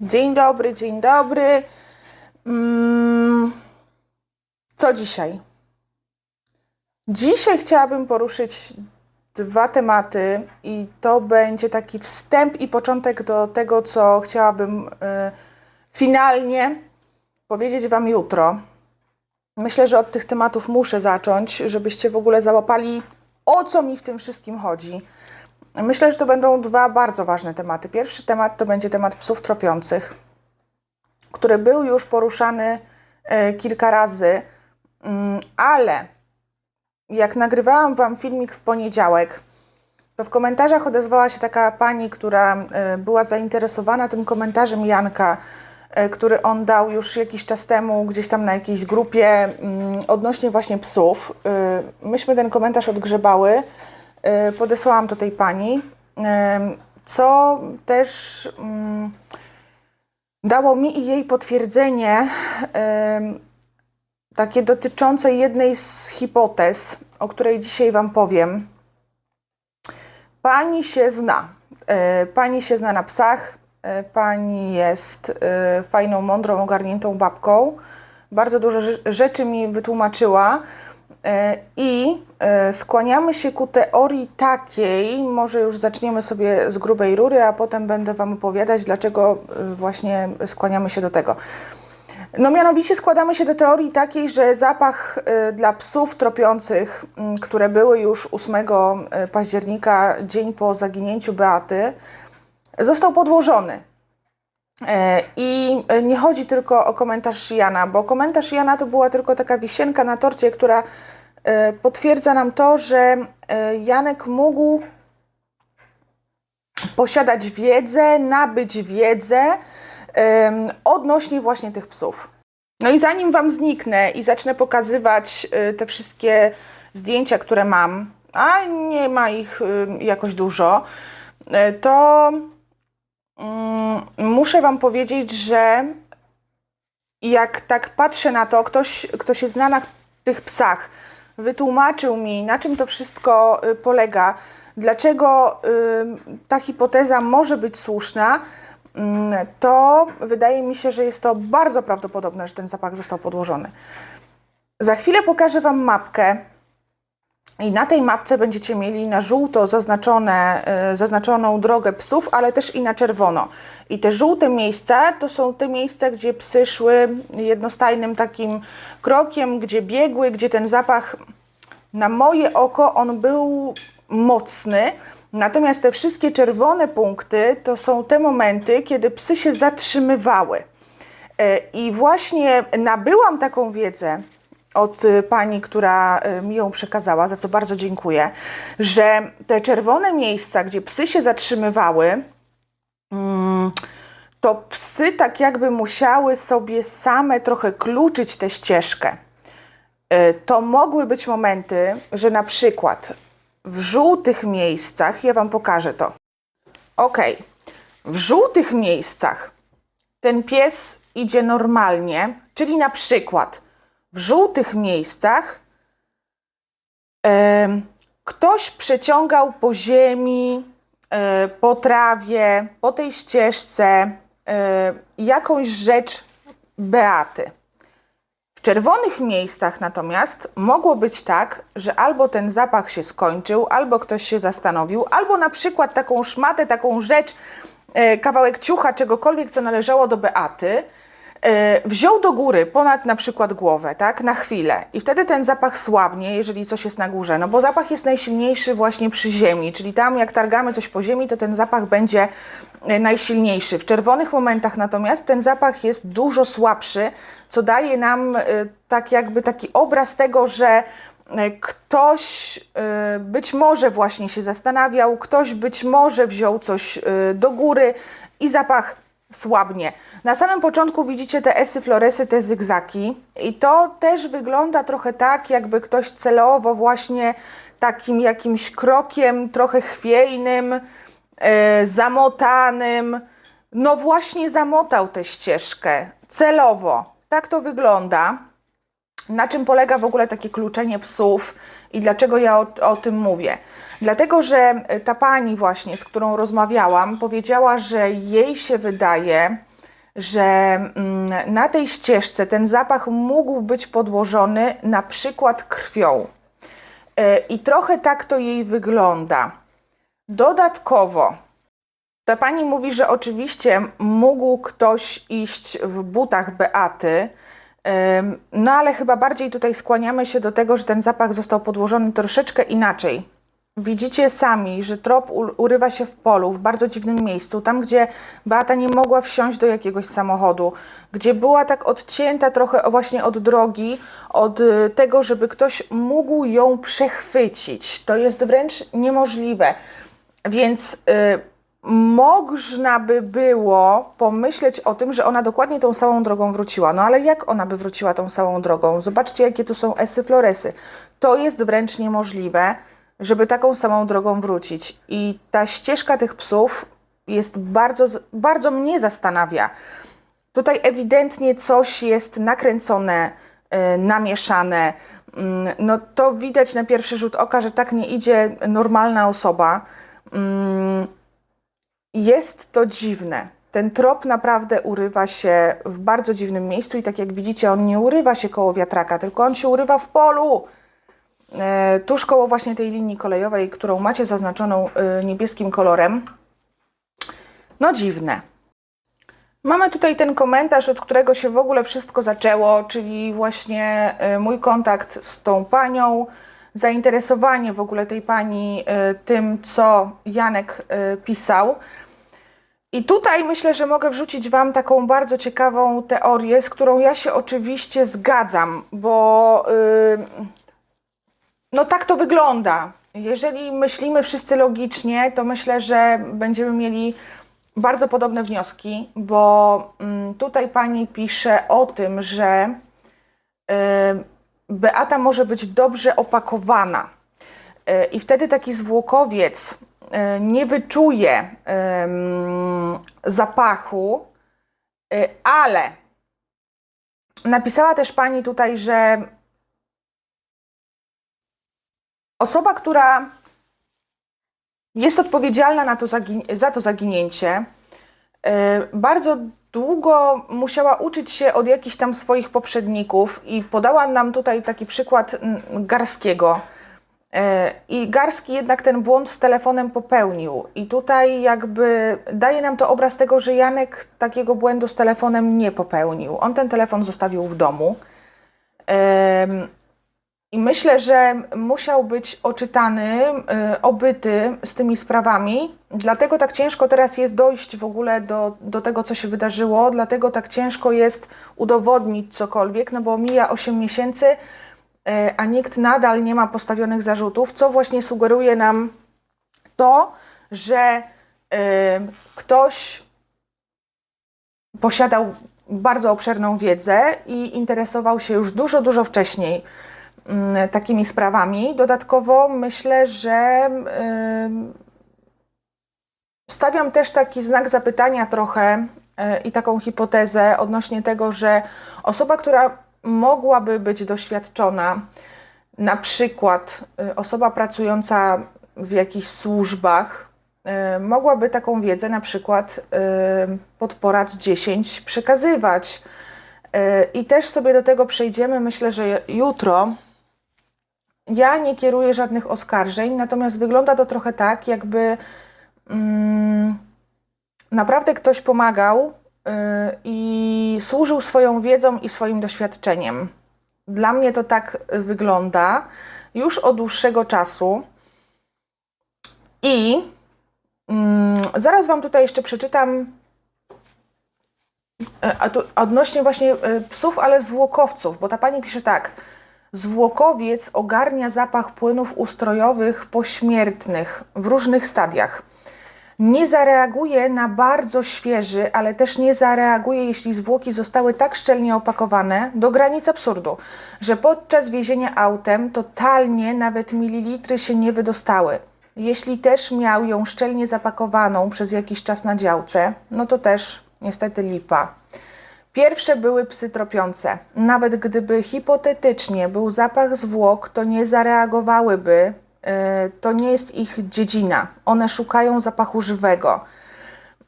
Dzień dobry, dzień dobry. Mm, co dzisiaj? Dzisiaj chciałabym poruszyć dwa tematy, i to będzie taki wstęp i początek do tego, co chciałabym y, finalnie powiedzieć Wam jutro. Myślę, że od tych tematów muszę zacząć, żebyście w ogóle załapali, o co mi w tym wszystkim chodzi. Myślę, że to będą dwa bardzo ważne tematy. Pierwszy temat to będzie temat psów tropiących, który był już poruszany e, kilka razy, mm, ale jak nagrywałam Wam filmik w poniedziałek, to w komentarzach odezwała się taka pani, która e, była zainteresowana tym komentarzem Janka, e, który on dał już jakiś czas temu gdzieś tam na jakiejś grupie mm, odnośnie właśnie psów. Myśmy ten komentarz odgrzebały, podesłałam to tej pani, e, co też mm, dało mi i jej potwierdzenie em, takie dotyczące jednej z hipotez, o której dzisiaj Wam powiem. Pani się zna. Pani się zna na psach. Pani jest fajną, mądrą, ogarniętą babką. Bardzo dużo rze- rzeczy mi wytłumaczyła. E, I e, skłaniamy się ku teorii takiej, może już zaczniemy sobie z grubej rury, a potem będę Wam opowiadać, dlaczego e, właśnie skłaniamy się do tego. No mianowicie składamy się do teorii takiej, że zapach dla psów tropiących, które były już 8 y, października, dzień po zaginięciu Beaty, został podłożony. E, I y, nie chodzi tylko o komentarz Jana, bo komentarz Jana to była tylko taka wisienka na torcie, która y, potwierdza nam to, że Janek mógł posiadać wiedzę, nabyć wiedzę odnośnie właśnie tych psów. No i zanim Wam zniknę i zacznę pokazywać te wszystkie zdjęcia, które mam, a nie ma ich jakoś dużo, to muszę Wam powiedzieć, że jak tak patrzę na to, ktoś, kto się zna na tych psach, wytłumaczył mi, na czym to wszystko y, polega, dlaczego y, ta hipoteza może być słuszna, mm, to wydaje mi się, że jest to bardzo prawdopodobne, że ten zapach został podłożony. Za chwilę pokażę Wam mapkę. I na tej mapce będziecie mieli na żółto zaznaczone, y, zaznaczoną drogę psów, ale też i na czerwono. I te żółte miejsca to są te miejsca, gdzie psy szły jednostajnym takim krokiem, gdzie biegły, gdzie ten zapach na moje oko on był mocny. Natomiast te wszystkie czerwone punkty to są te momenty, kiedy psy się zatrzymywały. E, I właśnie nabyłam taką wiedzę od y, pani, która y, mi ją przekazała, za co bardzo dziękuję, że te czerwone miejsca, gdzie psy się zatrzymywały, mm, to psy tak jakby musiały sobie same trochę kluczyć tę ścieżkę. Y, To mogły być momenty, że na przykład w żółtych miejscach, ja Wam pokażę to. Ok, w żółtych miejscach ten pies idzie normalnie, czyli na przykład w żółtych miejscach em, ktoś przeciągał po ziemi, e, po trawie, po tej ścieżce e, jakąś rzecz Beaty. W czerwonych miejscach natomiast mogło być tak, że albo ten zapach się skończył, albo ktoś się zastanowił, albo na przykład taką szmatę, taką rzecz, e, kawałek ciucha, czegokolwiek, co należało do Beaty, e, wziął do góry ponad na przykład głowę, tak, na chwilę. I wtedy ten zapach słabnie, jeżeli coś jest na górze, no bo zapach jest najsilniejszy właśnie przy ziemi, czyli tam jak targamy coś po ziemi, to ten zapach będzie e, najsilniejszy. W czerwonych momentach natomiast ten zapach jest dużo słabszy, co daje nam e, tak jakby taki obraz tego, że ktoś być może właśnie się zastanawiał, ktoś być może wziął coś do góry i zapach słabnie. Na samym początku widzicie te esy floresy, te zygzaki i to też wygląda trochę tak, jakby ktoś celowo właśnie takim jakimś krokiem trochę chwiejnym, e, zamotanym, no właśnie zamotał tę ścieżkę celowo. Tak to wygląda. Na czym polega w ogóle takie kluczenie psów i dlaczego ja o, o tym mówię? Dlatego, że ta pani właśnie, z którą rozmawiałam, powiedziała, że jej się wydaje, że mm, na tej ścieżce ten zapach mógł być podłożony na przykład krwią. E, I trochę tak to jej wygląda. Dodatkowo, ta pani mówi, że oczywiście mógł ktoś iść w butach Beaty, no ale chyba bardziej tutaj skłaniamy się do tego, że ten zapach został podłożony troszeczkę inaczej. Widzicie sami, że trop urywa się w polu, w bardzo dziwnym miejscu, tam gdzie Beata nie mogła wsiąść do jakiegoś samochodu, gdzie była tak odcięta trochę właśnie od drogi, od y, tego, żeby ktoś mógł ją przechwycić. To jest wręcz niemożliwe. Więc y, można by było pomyśleć o tym, że ona dokładnie tą samą drogą wróciła. No ale jak ona by wróciła tą samą drogą? Zobaczcie, jakie tu są esy floresy. To jest wręcz niemożliwe, żeby taką samą drogą wrócić. I ta ścieżka tych psów jest bardzo, bardzo mnie zastanawia. Tutaj ewidentnie coś jest nakręcone, y, namieszane. Mm, No to widać na pierwszy rzut oka, że tak nie idzie normalna osoba. Mm, Jest to dziwne. Ten trop naprawdę urywa się w bardzo dziwnym miejscu i tak jak widzicie, on nie urywa się koło wiatraka, tylko on się urywa w polu. E, tuż koło właśnie tej linii kolejowej, którą macie zaznaczoną e, niebieskim kolorem. No dziwne. Mamy tutaj ten komentarz, od którego się w ogóle wszystko zaczęło, czyli właśnie e, mój kontakt z tą panią, zainteresowanie w ogóle tej pani e, tym, co Janek e, pisał. I tutaj myślę, że mogę wrzucić Wam taką bardzo ciekawą teorię, z którą ja się oczywiście zgadzam, bo yy, no tak to wygląda. Jeżeli myślimy wszyscy logicznie, to myślę, że będziemy mieli bardzo podobne wnioski, bo mm, tutaj pani pisze o tym, że y, Beata może być dobrze opakowana. Y, I wtedy taki zwłokowiec y, nie wyczuje zapachu, y, ale napisała też pani tutaj, że osoba, która jest odpowiedzialna na to za to zaginięcie, bardzo długo musiała uczyć się od jakichś tam swoich poprzedników i podała nam tutaj taki przykład mm, Garskiego. E, I Garski jednak ten błąd z telefonem popełnił. I tutaj jakby daje nam to obraz tego, że Janek takiego błędu z telefonem nie popełnił. On ten telefon zostawił w domu. I myślę, że musiał być oczytany, y, obyty z tymi sprawami. Dlatego tak ciężko teraz jest dojść w ogóle do, do tego, co się wydarzyło. Dlatego tak ciężko jest udowodnić cokolwiek, no bo mija 8 miesięcy, y, a nikt nadal nie ma postawionych zarzutów, co właśnie sugeruje nam to, że y, ktoś posiadał bardzo obszerną wiedzę i interesował się już dużo, dużo wcześniej takimi sprawami. Dodatkowo myślę, że stawiam też taki znak zapytania trochę y, i taką hipotezę odnośnie tego, że osoba, która mogłaby być doświadczona, na przykład y, osoba pracująca w jakichś służbach, y, mogłaby taką wiedzę na przykład y, pod porad 10 przekazywać. I też sobie do tego przejdziemy, myślę, że jutro. Ja nie kieruję żadnych oskarżeń, natomiast wygląda to trochę tak, jakby mm, naprawdę ktoś pomagał y, i służył swoją wiedzą i swoim doświadczeniem. Dla mnie to tak wygląda już od dłuższego czasu. I mm, zaraz Wam tutaj jeszcze przeczytam e, a tu odnośnie właśnie e, psów, ale zwłokowców, bo ta pani pisze tak. Zwłokowiec ogarnia zapach płynów ustrojowych pośmiertnych w różnych stadiach. Nie zareaguje na bardzo świeży, ale też nie zareaguje, jeśli zwłoki zostały tak szczelnie opakowane do granic absurdu, że podczas wiezienia autem totalnie nawet mililitry się nie wydostały. Jeśli też miał ją szczelnie zapakowaną przez jakiś czas na działce, no to też niestety lipa. Pierwsze były psy tropiące. Nawet gdyby hipotetycznie był zapach zwłok, to nie zareagowałyby. Yy, To nie jest ich dziedzina. One szukają zapachu żywego.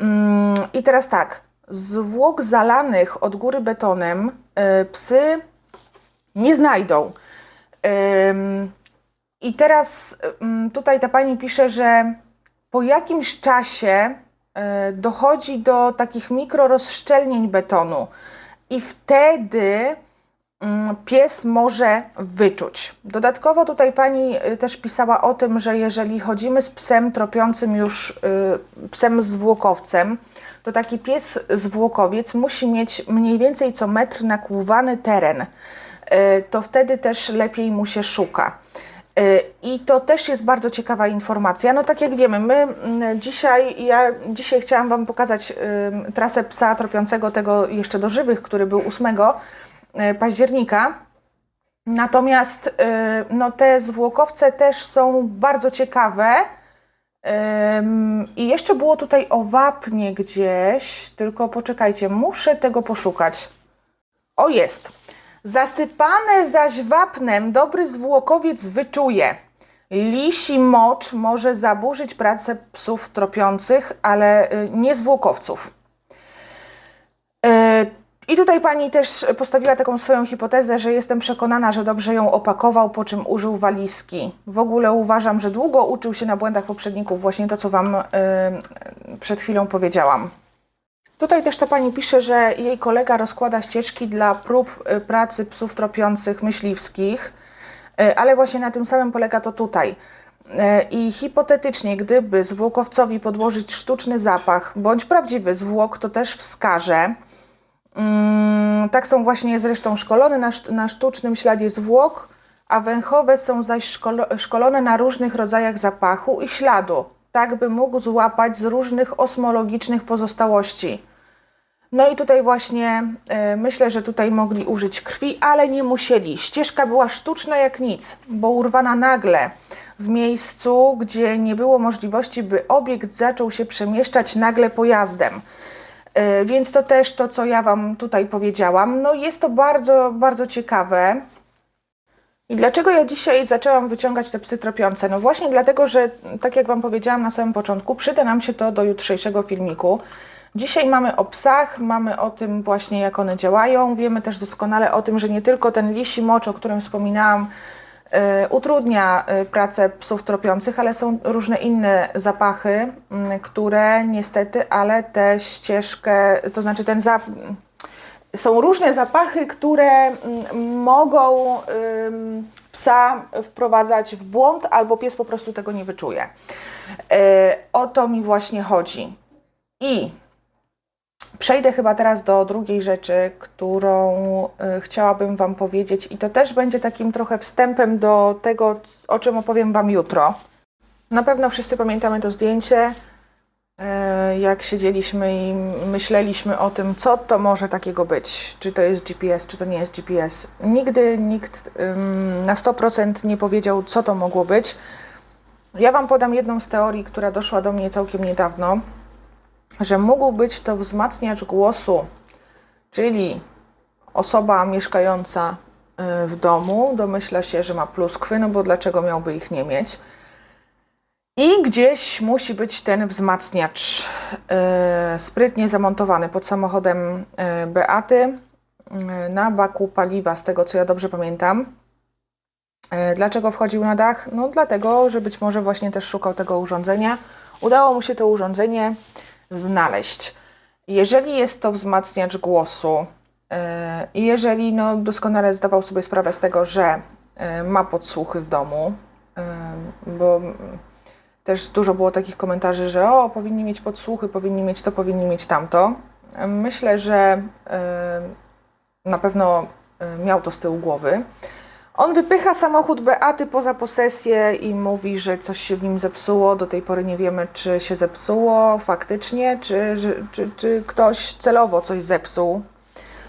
Mm, I teraz tak. zwłok zalanych od góry betonem y, psy nie znajdą. I teraz ym, tutaj ta pani pisze, że po jakimś czasie dochodzi do takich mikrorozszczelnień betonu i wtedy mm, pies może wyczuć. Dodatkowo tutaj pani y, też pisała o tym, że jeżeli chodzimy z psem tropiącym już y, psem zwłokowcem, to taki pies zwłokowiec musi mieć mniej więcej co metr nakłuwany teren. To wtedy też lepiej mu się szuka. Y, I to też jest bardzo ciekawa informacja. No tak jak wiemy, my mm, dzisiaj, ja dzisiaj chciałam Wam pokazać trasę psa tropiącego tego jeszcze do żywych, który był 8 y, października. Natomiast y, no, te zwłokowce też są bardzo ciekawe. I jeszcze było tutaj o wapnie gdzieś, tylko poczekajcie, muszę tego poszukać. O jest. Zasypane zaś wapnem dobry zwłokowiec wyczuje. Lisi mocz może zaburzyć pracę psów tropiących, ale y, nie zwłokowców. Y, I tutaj pani też postawiła taką swoją hipotezę, że jestem przekonana, że dobrze ją opakował, po czym użył walizki. W ogóle uważam, że długo uczył się na błędach poprzedników, właśnie to, co wam y, przed chwilą powiedziałam. Tutaj też ta pani pisze, że jej kolega rozkłada ścieżki dla prób y, pracy psów tropiących myśliwskich, y, ale właśnie na tym samym polega to tutaj. Y, I hipotetycznie, gdyby zwłokowcowi podłożyć sztuczny zapach bądź prawdziwy zwłok, to też wskaże. Mm, Tak są właśnie zresztą szkolone na, szt- na sztucznym śladzie zwłok, a węchowe są zaś szkolo, szkolone na różnych rodzajach zapachu i śladu, tak by mógł złapać z różnych osmologicznych pozostałości. No i tutaj właśnie e, myślę, że tutaj mogli użyć krwi, ale nie musieli. Ścieżka była sztuczna jak nic, bo urwana nagle w miejscu, gdzie nie było możliwości, by obiekt zaczął się przemieszczać nagle pojazdem. E, Więc to też to, co ja Wam tutaj powiedziałam. No jest to bardzo, bardzo ciekawe. I dlaczego ja dzisiaj zaczęłam wyciągać te psy tropiące? No właśnie dlatego, że tak jak Wam powiedziałam na samym początku, przyda nam się to do jutrzejszego filmiku. Dzisiaj mamy o psach, mamy o tym właśnie jak one działają. Wiemy też doskonale o tym, że nie tylko ten lisi mocz, o którym wspominałam, e, utrudnia e, pracę psów tropiących, ale są różne inne zapachy, które niestety, ale tę ścieżkę, to znaczy ten zap są różne zapachy, które mm, mogą psa wprowadzać w błąd, albo pies po prostu tego nie wyczuje. E, o to mi właśnie chodzi. I przejdę chyba teraz do drugiej rzeczy, którą y, chciałabym Wam powiedzieć, i to też będzie takim trochę wstępem do tego, o czym opowiem Wam jutro. Na pewno wszyscy pamiętamy to zdjęcie, jak siedzieliśmy i myśleliśmy o tym, co to może takiego być. Czy to jest GPS, czy to nie jest GPS. Nigdy nikt na 100% nie powiedział, co to mogło być. Ja Wam podam jedną z teorii, która doszła do mnie całkiem niedawno, że mógł być to wzmacniacz głosu, czyli osoba mieszkająca y, w domu domyśla się, że ma pluskwy, no bo dlaczego miałby ich nie mieć? I gdzieś musi być ten wzmacniacz e, sprytnie zamontowany pod samochodem e, Beaty e, na baku paliwa, z tego co ja dobrze pamiętam. Dlaczego wchodził na dach? No dlatego, że być może właśnie też szukał tego urządzenia. Udało mu się to urządzenie znaleźć. Jeżeli jest to wzmacniacz głosu i jeżeli no, doskonale zdawał sobie sprawę z tego, że ma podsłuchy w domu, bo też dużo było takich komentarzy, że o, powinni mieć podsłuchy, powinni mieć to, powinni mieć tamto. Myślę, że na pewno miał to z tyłu głowy. On wypycha samochód Beaty poza posesję i mówi, że coś się w nim zepsuło. Do tej pory nie wiemy, czy się zepsuło faktycznie, czy, czy, czy ktoś celowo coś zepsuł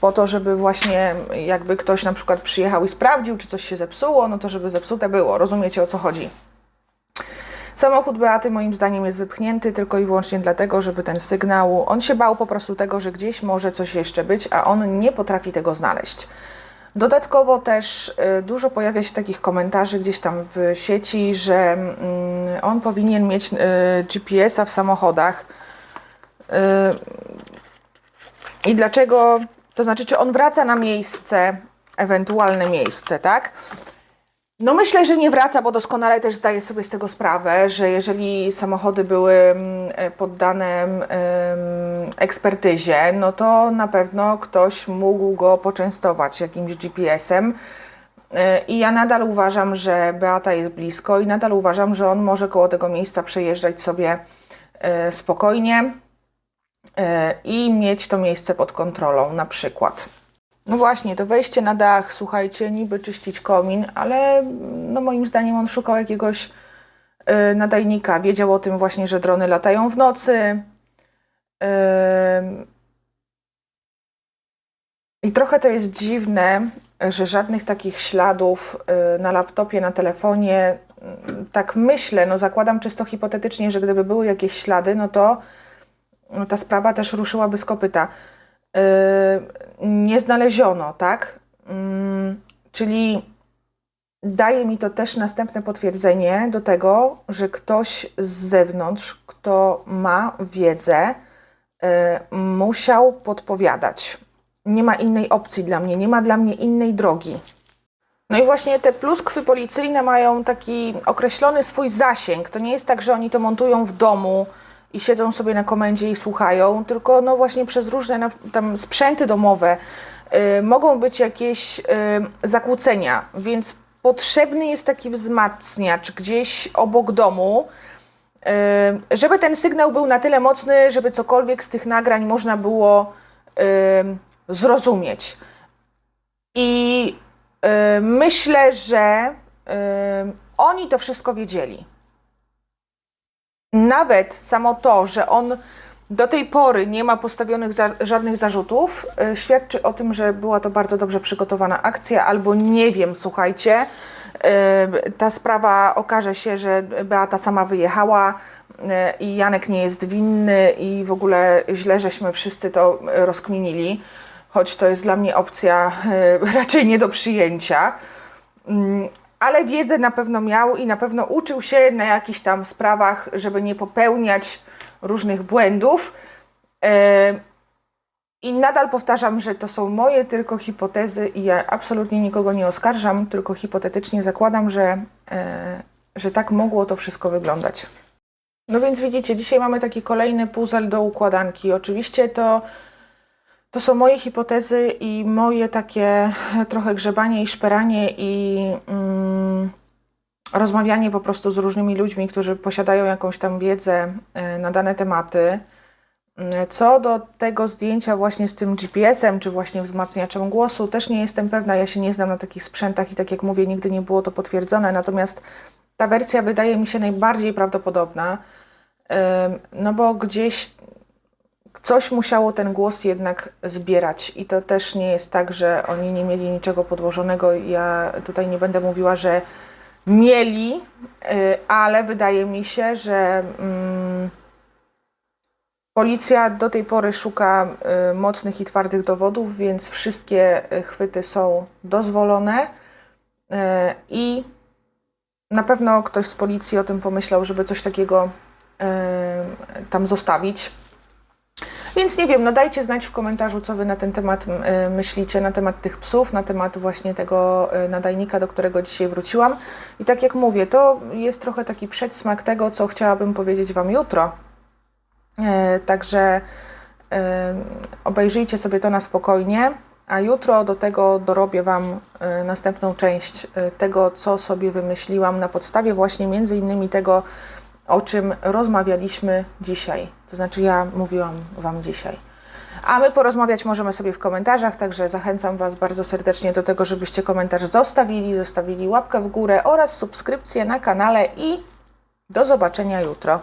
po to, żeby właśnie jakby ktoś na przykład przyjechał i sprawdził, czy coś się zepsuło, no to żeby zepsute było. Rozumiecie o co chodzi? Samochód Beaty moim zdaniem jest wypchnięty tylko i wyłącznie dlatego, żeby ten sygnał, on się bał po prostu tego, że gdzieś może coś jeszcze być, a on nie potrafi tego znaleźć. Dodatkowo też y, dużo pojawia się takich komentarzy gdzieś tam w sieci, że mm, on powinien mieć y, GPS-a w samochodach. Y, I dlaczego, to znaczy, czy on wraca na miejsce, ewentualne miejsce, tak? No myślę, że nie wraca, bo doskonale też zdaję sobie z tego sprawę, że jeżeli samochody były mm, e, poddane em, ekspertyzie, no to na pewno ktoś mógł go poczęstować jakimś GPS-em. E, I ja nadal uważam, że Beata jest blisko i nadal uważam, że on może koło tego miejsca przejeżdżać sobie e, spokojnie i mieć to miejsce pod kontrolą na przykład. No właśnie, to wejście na dach, słuchajcie, niby czyścić komin, ale no moim zdaniem on szukał jakiegoś y, nadajnika. Wiedział o tym właśnie, że drony latają w nocy. Y, I trochę to jest dziwne, że żadnych takich śladów y, na laptopie, na telefonie, y, tak myślę, no zakładam czysto hipotetycznie, że gdyby były jakieś ślady, no to no ta sprawa też ruszyłaby z kopyta. Y, nie znaleziono, tak? Mm, czyli daje mi to też następne potwierdzenie do tego, że ktoś z zewnątrz, kto ma wiedzę, y, musiał podpowiadać. Nie ma innej opcji dla mnie, nie ma dla mnie innej drogi. No i właśnie te pluskwy policyjne mają taki określony swój zasięg. To nie jest tak, że oni to montują w domu i siedzą sobie na komendzie i słuchają, tylko no właśnie przez różne tam sprzęty domowe y, mogą być jakieś y, zakłócenia, więc potrzebny jest taki wzmacniacz gdzieś obok domu, y, żeby ten sygnał był na tyle mocny, żeby cokolwiek z tych nagrań można było y, zrozumieć. I y, myślę, że y, oni to wszystko wiedzieli nawet samo to, że on do tej pory nie ma postawionych za, żadnych zarzutów, y, świadczy o tym, że była to bardzo dobrze przygotowana akcja, albo nie wiem, słuchajcie, y, ta sprawa okaże się, że Beata sama wyjechała y, i Janek nie jest winny i w ogóle źle, żeśmy wszyscy to rozkminili, choć to jest dla mnie opcja raczej nie do przyjęcia. Ale wiedzę na pewno miał i na pewno uczył się na jakichś tam sprawach, żeby nie popełniać różnych błędów. I nadal powtarzam, że to są moje tylko hipotezy i ja absolutnie nikogo nie oskarżam, tylko hipotetycznie zakładam, że, e, że tak mogło to wszystko wyglądać. No więc widzicie, dzisiaj mamy taki kolejny puzzle do układanki. Oczywiście to to są moje hipotezy i moje takie trochę grzebanie i szperanie i mm, rozmawianie po prostu z różnymi ludźmi, którzy posiadają jakąś tam wiedzę e, na dane tematy. Mm, co do tego zdjęcia właśnie z tym GPS-em, czy właśnie wzmacniaczem głosu, też nie jestem pewna, ja się nie znam na takich sprzętach i tak jak mówię, nigdy nie było to potwierdzone, natomiast ta wersja wydaje mi się najbardziej prawdopodobna, no bo gdzieś coś musiało ten głos jednak zbierać i to też nie jest tak, że oni nie mieli niczego podłożonego. Ja tutaj nie będę mówiła, że mieli, y, ale wydaje mi się, że mm, policja do tej pory szuka y, mocnych i twardych dowodów, więc wszystkie chwyty są dozwolone y, i na pewno ktoś z policji o tym pomyślał, żeby coś takiego tam zostawić. Więc nie wiem, no dajcie znać w komentarzu, co Wy na ten temat y, myślicie, na temat tych psów, na temat właśnie tego y, nadajnika, do którego dzisiaj wróciłam. I tak jak mówię, to jest trochę taki przedsmak tego, co chciałabym powiedzieć Wam jutro. Y, także obejrzyjcie sobie to na spokojnie, a jutro do tego dorobię Wam następną część tego, co sobie wymyśliłam na podstawie właśnie między innymi tego, o czym rozmawialiśmy dzisiaj. To znaczy, ja mówiłam Wam dzisiaj. A my porozmawiać możemy sobie w komentarzach, także zachęcam Was bardzo serdecznie do tego, żebyście komentarz zostawili, zostawili łapkę w górę oraz subskrypcję na kanale i do zobaczenia jutro.